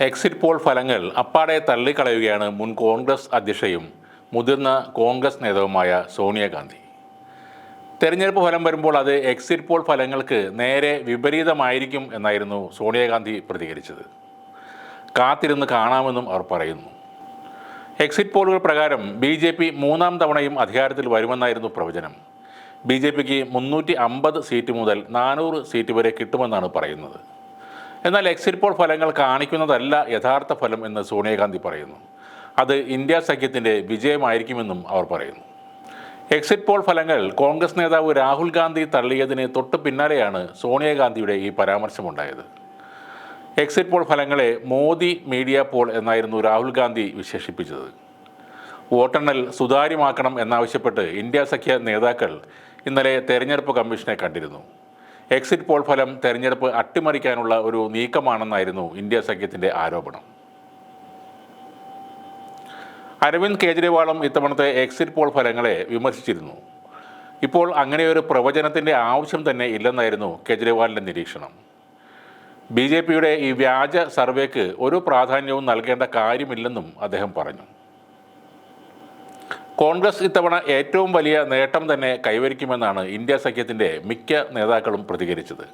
Exit poll ഫലങ്ങൾ അപ്പാടെ തള്ളിക്കളയുകയാണ് മുൻ കോൺഗ്രസ് അധ്യക്ഷയും മുതിർന്ന കോൺഗ്രസ് നേതാവുമായ സോണിയാഗാന്ധി തെരഞ്ഞെടുപ്പ് ഫലം വരുമ്പോൾ അത് എക്സിറ്റ് പോൾ ഫലങ്ങൾക്ക് നേരെ വിപരീതമായിരിക്കും എന്നായിരുന്നു സോണിയാഗാന്ധി പ്രതികരിച്ചത്. കാത്തിരുന്ന് കാണാമെന്നും അവർ പറയുന്നു. എക്സിറ്റ് പോളുകൾ പ്രകാരം ബി ജെ പി മൂന്നാം തവണയും അധികാരത്തിൽ വരുമെന്നായിരുന്നു പ്രവചനം. ബി ജെ പിക്ക് മുന്നൂറ്റി അമ്പത് സീറ്റ് മുതൽ നാനൂറ് സീറ്റ് വരെ കിട്ടുമെന്നാണ് പറയുന്നത്. എന്നാൽ എക്സിറ്റ് പോൾ ഫലങ്ങൾ കാണിക്കുന്നതല്ല യഥാർത്ഥ ഫലം എന്ന് സോണിയാഗാന്ധി പറയുന്നു. അത് ഇന്ത്യ സഖ്യത്തിന്റെ വിജയമായിരിക്കുമെന്നും അവർ പറയുന്നു. എക്സിറ്റ് പോൾ ഫലങ്ങൾ കോൺഗ്രസ് നേതാവ് രാഹുൽ ഗാന്ധി തള്ളിയതിന് തൊട്ട് പിന്നാലെയാണ് സോണിയാഗാന്ധിയുടെ ഈ പരാമർശമുണ്ടായത്. എക്സിറ്റ് പോൾ ഫലങ്ങളെ മോദി മീഡിയ പോൾ എന്നായിരുന്നു രാഹുൽ ഗാന്ധി വിശേഷിപ്പിച്ചത്. വോട്ടെണ്ണൽ സുതാര്യമാക്കണം എന്നാവശ്യപ്പെട്ട് ഇന്ത്യ സഖ്യ നേതാക്കൾ ഇന്നലെ തെരഞ്ഞെടുപ്പ് കമ്മീഷനെ കണ്ടിരുന്നു. എക്സിറ്റ് പോൾ ഫലം തെരഞ്ഞെടുപ്പ് അട്ടിമറിക്കാനുള്ള ഒരു നീക്കമാണെന്നായിരുന്നു ഇന്ത്യ സഖ്യത്തിന്റെ ആരോപണം. അരവിന്ദ് കെജ്രിവാളും ഇത്തവണത്തെ എക്സിറ്റ് പോൾ ഫലങ്ങളെ വിമർശിച്ചിരുന്നു. ഇപ്പോൾ അങ്ങനെയൊരു പ്രവചനത്തിന്റെ ആവശ്യം തന്നെ ഇല്ലെന്നായിരുന്നു കെജ്രിവാളിന്റെ നിരീക്ഷണം. ബി ജെ പിയുടെ ഈ വ്യാജ സർവേക്ക് ഒരു പ്രാധാന്യവും നൽകേണ്ട കാര്യമില്ലെന്നും അദ്ദേഹം പറഞ്ഞു. കോൺഗ്രസ് ഇത്തവണ ഏറ്റവും വലിയ നേട്ടം തന്നെ കൈവരിക്കുമെന്നാണ് ഇന്ത്യ സഖ്യത്തിന്റെ മിക്ക നേതാക്കളും പ്രതികരിച്ചത്.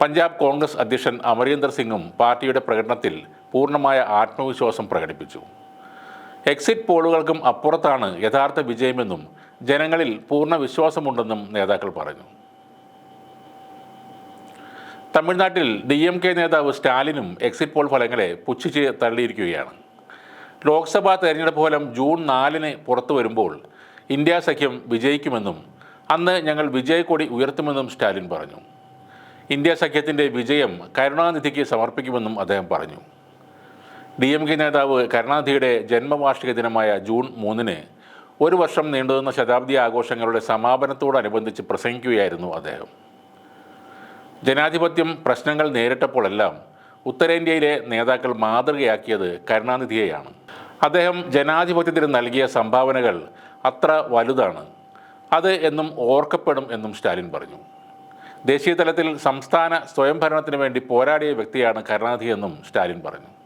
പഞ്ചാബ് കോൺഗ്രസ് അധ്യക്ഷൻ അമരീന്ദർ സിംഗും പാർട്ടിയുടെ പ്രകടനത്തിൽ പൂർണമായ ആത്മവിശ്വാസം പ്രകടിപ്പിച്ചു. എക്സിറ്റ് പോളുകൾക്കും അപ്പുറത്താണ് യഥാർത്ഥ വിജയമെന്നും ജനങ്ങളിൽ പൂർണ വിശ്വാസമുണ്ടെന്നും നേതാക്കൾ പറഞ്ഞു. തമിഴ്നാട്ടിൽ ഡി എം കെ നേതാവ് സ്റ്റാലിനും എക്സിറ്റ് പോൾ ഫലങ്ങളെ പുച്ഛിച്ച് തള്ളിയിരിക്കുകയാണ്. ലോക്സഭാ തെരഞ്ഞെടുപ്പ് ഫലം ജൂൺ നാലിന് പുറത്തു വരുമ്പോൾ ഇന്ത്യ സഖ്യം വിജയിക്കുമെന്നും അന്ന് ഞങ്ങൾ വിജയക്കൊടി ഉയർത്തുമെന്നും സ്റ്റാലിൻ പറഞ്ഞു. ഇന്ത്യ സഖ്യത്തിന്റെ വിജയം കരുണാനിധിക്ക് സമർപ്പിക്കുമെന്നും അദ്ദേഹം പറഞ്ഞു. ഡി എം കെ നേതാവ് കരുണാനിധിയുടെ ജന്മവാർഷിക ദിനമായ ജൂൺ മൂന്നിന് ഒരു വർഷം നീണ്ടുനിന്ന ശതാബ്ദി ആഘോഷങ്ങളുടെ സമാപനത്തോടനുബന്ധിച്ച് പ്രസംഗിക്കുകയായിരുന്നു അദ്ദേഹം. ജനാധിപത്യം പ്രശ്നങ്ങൾ നേരിട്ടപ്പോഴെല്ലാം ഉത്തരേന്ത്യയിലെ നേതാക്കൾ മാതൃകയാക്കിയത് കരുണാനിധിയെയാണ്. അദ്ദേഹം ജനാധിപത്യത്തിന് നൽകിയ സംഭാവനകൾ അത്ര വലുതാണ്. അത് എന്നും ഓർക്കപ്പെടും എന്നും സ്റ്റാലിൻ പറഞ്ഞു. ദേശീയ തലത്തിൽ സംസ്ഥാന സ്വയംഭരണത്തിന് വേണ്ടി പോരാടിയ വ്യക്തിയാണ് കരുണാനിധി എന്നും സ്റ്റാലിൻ പറഞ്ഞു.